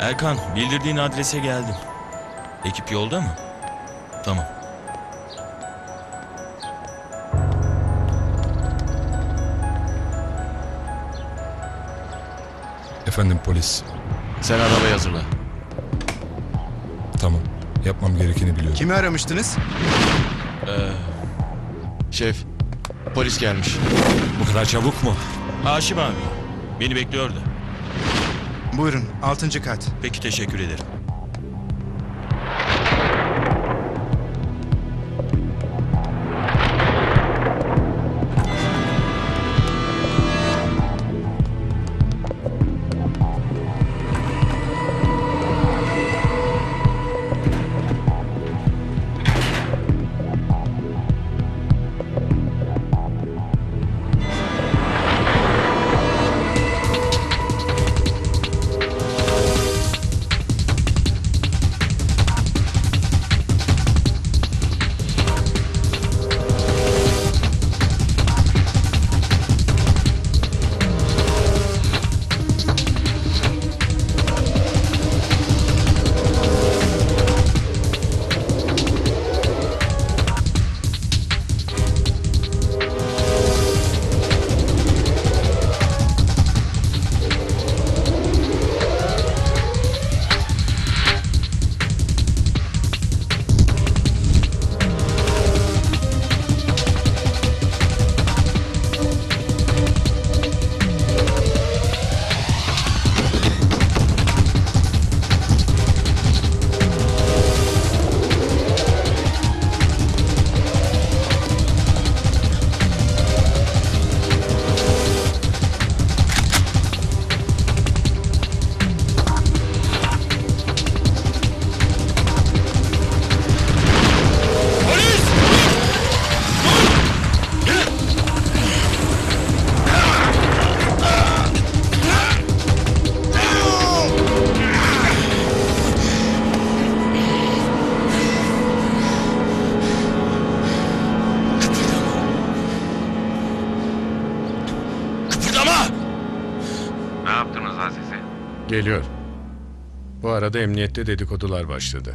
Erkan, bildirdiğin adrese geldim. Ekip yolda mı? Tamam. Efendim polis. Sen arabayı hazırla. Tamam. Yapmam gerekeni biliyorum. Kimi aramıştınız? Şef, polis gelmiş. Bu kadar çabuk mu? Haşim abi, beni bekliyordu. Buyurun, altıncı kat. Peki teşekkür ederim. Geliyor. Bu arada emniyette dedikodular başladı.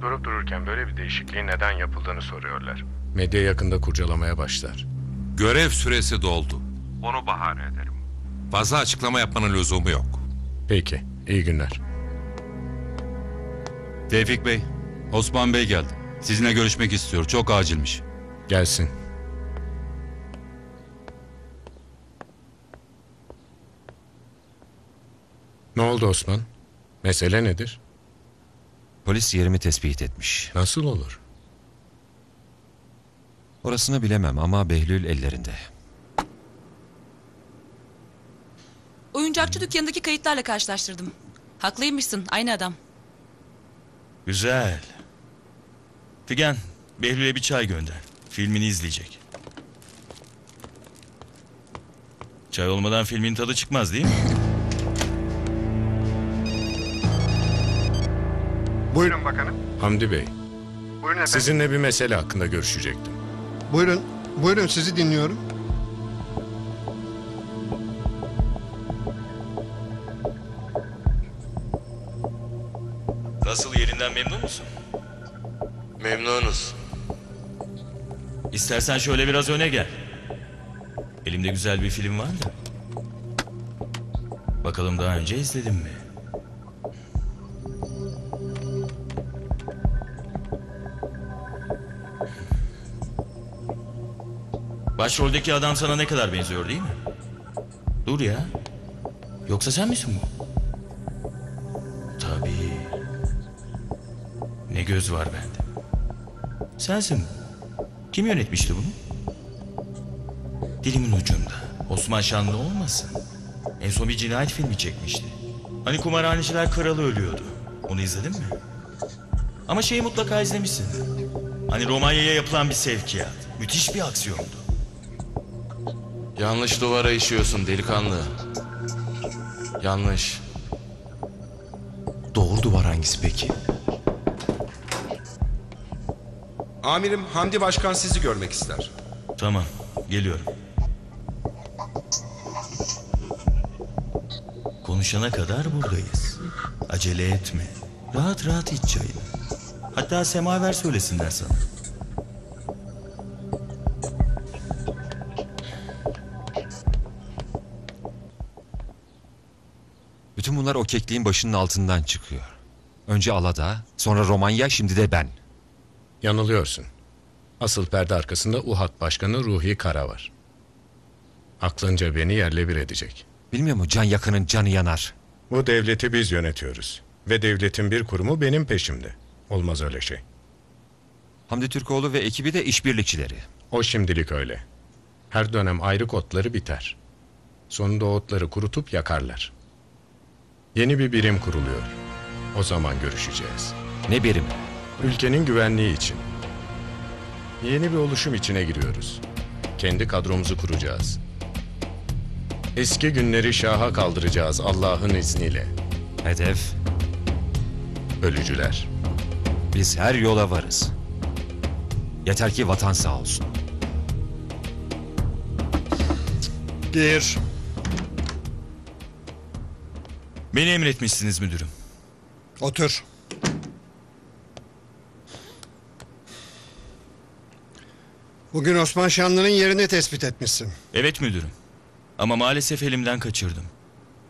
Durup dururken böyle bir değişikliğin neden yapıldığını soruyorlar. Medya yakında kurcalamaya başlar. Görev süresi doldu. Onu bahane ederim. Fazla açıklama yapmanın lüzumu yok. Peki, iyi günler. Tevfik Bey, Osman Bey geldi. Sizinle görüşmek istiyor. Çok acilmiş. Gelsin. Ne oldu Osman? Mesele nedir? Polis yerimi tespit etmiş. Nasıl olur? Orasını bilemem ama Behlül ellerinde. Oyuncakçı dükkanındaki kayıtlarla karşılaştırdım. Haklıymışsın, aynı adam. Güzel. Figen, Behlül'e bir çay gönder. Filmini izleyecek. Çay olmadan filmin tadı çıkmaz değil mi? Buyurun. bakanım. Hamdi Bey, Buyurun efendim. sizinle bir mesele hakkında görüşecektim. Buyurun, buyurun sizi dinliyorum. Nasıl yerinden memnun musun? Memnunuz. İstersen şöyle biraz öne gel. Elimde güzel bir film var da. Bakalım daha önce izledin mi? Başroldeki adam sana ne kadar benziyor değil mi? Dur ya. Yoksa sen misin bu? Tabii. Ne göz var bende. Sensin. Kim yönetmişti bunu? Dilimin ucunda. Osman Şanlı olmasın. En son bir cinayet filmi çekmişti. Hani kumarhaneciler kralı ölüyordu. Onu izledin mi? Ama şeyi mutlaka izlemişsin. Hani Romanya'ya yapılan bir sevkiyat. Müthiş bir aksiyondu. Yanlış duvara işiyorsun delikanlı. Yanlış. Doğru duvar hangisi peki? Amirim Hamdi Başkan sizi görmek ister. Tamam, geliyorum. Konuşana kadar buradayız. Acele etme. Rahat rahat iç çayını. Hatta semaver söylesinler sana. Bütün bunlar o kekliğin başının altından çıkıyor. Önce Alada, sonra Romanya, şimdi de ben. Yanılıyorsun. Asıl perde arkasında UHAT Başkanı Ruhi Kara var. Aklınca beni yerle bir edecek. Bilmiyor mu can yakının canı yanar. Bu devleti biz yönetiyoruz. Ve devletin bir kurumu benim peşimde. Olmaz öyle şey. Hamdi Türkoğlu ve ekibi de işbirlikçileri. O şimdilik öyle. Her dönem ayrı otları biter. Sonunda otları kurutup yakarlar. Yeni bir birim kuruluyor. O zaman görüşeceğiz. Ne birim? Ülkenin güvenliği için. Yeni bir oluşum içine giriyoruz. Kendi kadromuzu kuracağız. Eski günleri şaha kaldıracağız Allah'ın izniyle. Hedef, Ölücüler. biz her yola varız. Yeter ki vatan sağ olsun. Gir. Beni emretmişsiniz müdürüm. Otur. Bugün Osman Şanlı'nın yerini tespit etmişsin. Evet müdürüm. Ama maalesef elimden kaçırdım.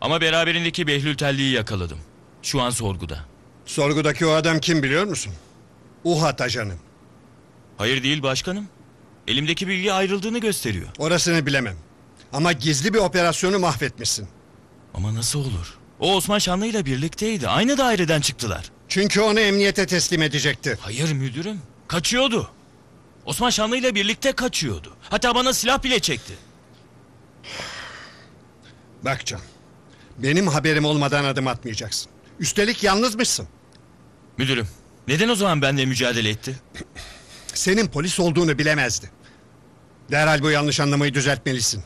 Ama beraberindeki Behlül Telli'yi yakaladım. Şu an sorguda. Sorgudaki o adam kim biliyor musun? UHAT ajanı. Hayır değil başkanım. Elimdeki bilgi ayrıldığını gösteriyor. Orasını bilemem. Ama gizli bir operasyonu mahvetmişsin. Ama nasıl olur? O Osman Şanlı ile birlikteydi. Aynı daireden çıktılar. Çünkü onu emniyete teslim edecekti. Hayır müdürüm. Kaçıyordu. Osman Şanlı ile birlikte kaçıyordu. Hatta bana silah bile çekti. Bak Can. Benim haberim olmadan adım atmayacaksın. Üstelik yalnızmışsın. Müdürüm, neden o zaman benimle mücadele etti? Senin polis olduğunu bilemezdi. Derhal bu yanlış anlamayı düzeltmelisin.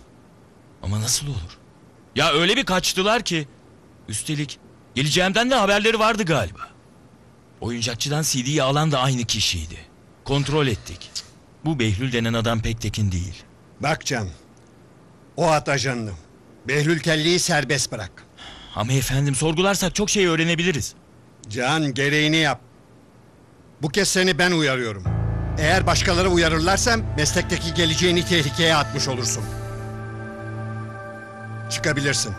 Ama nasıl olur? Ya öyle bir kaçtılar ki. Üstelik geleceğimden de haberleri vardı galiba. Oyuncakçıdan CD'yi alan da aynı kişiydi. Kontrol ettik. Bu Behlül denen adam pek tekin değil. Bak Can. O at ajanını. Behlül Telli'yi serbest bırak. Ama efendim sorgularsak çok şey öğrenebiliriz. Can gereğini yap. Bu kez seni ben uyarıyorum. Eğer başkaları uyarırlarsa meslekteki geleceğini tehlikeye atmış olursun. Çıkabilirsin.